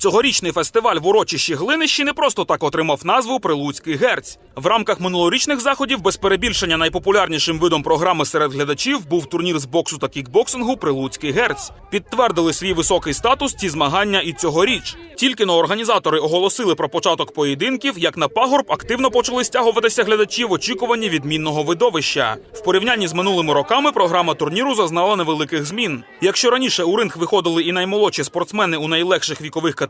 Цьогорічний фестиваль в урочищі Глинищі не просто так отримав назву Прилуцький герць. В рамках минулорічних заходів без перебільшення найпопулярнішим видом програми серед глядачів був турнір з боксу та кікбоксингу Прилуцький герць. Підтвердили свій високий статус ці змагання і цьогоріч. Тільки но організатори оголосили про початок поєдинків, як на пагорб активно почали стягуватися глядачі в очікуванні відмінного видовища. В порівнянні з минулими роками програма турніру зазнала невеликих змін. Якщо раніше у ринг виходили і наймолодші спортсмени у найлегших вікових категоріях,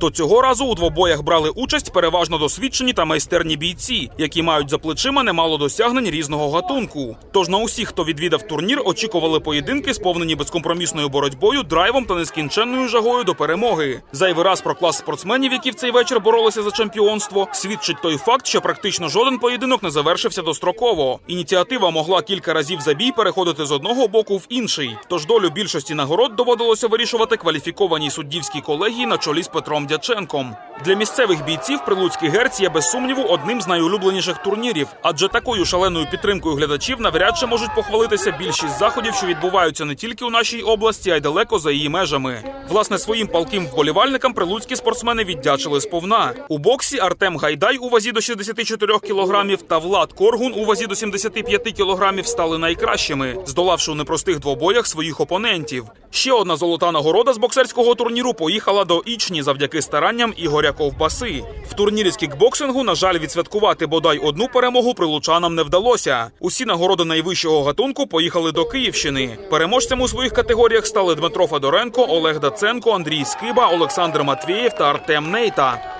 то цього разу у двобоях брали участь переважно досвідчені та майстерні бійці, які мають за плечима немало досягнень різного гатунку. Тож на усіх, хто відвідав турнір, очікували поєдинки, сповнені безкомпромісною боротьбою, драйвом та нескінченною жагою до перемоги. Зайвий раз про клас спортсменів, які в цей вечір боролися за чемпіонство, свідчить той факт, що практично жоден поєдинок не завершився достроково. Ініціатива могла кілька разів за бій переходити з одного боку в інший. Тож долю більшості нагород доводилося вирішувати кваліфікованій суддівській колегії на чолі з Петром Дяченком. Для місцевих бійців Прилуцький герць є без сумніву одним з найулюбленіших турнірів, адже такою шаленою підтримкою глядачів навряд чи можуть похвалитися більшість заходів, що відбуваються не тільки у нашій області, а й далеко за її межами. Власне, своїм палким вболівальникам прилуцькі спортсмени віддячили сповна. У боксі Артем Гайдай у вазі до 64 кілограмів та Влад Коргун у вазі до 75 кілограмів стали найкращими, здолавши у непростих двобоях своїх опонентів. Ще одна золота нагорода з боксерського турніру поїхала до Ічні завдяки старанням Ігоря Ковбаси. В турнірі з кікбоксингу, на жаль, відсвяткувати бодай одну перемогу прилучанам не вдалося. Усі нагороди найвищого гатунку поїхали до Київщини. Переможцями у своїх категоріях стали Дмитро Федоренко, Олег Даценко, Андрій Скиба, Олександр Матвієв та Артем Нейта.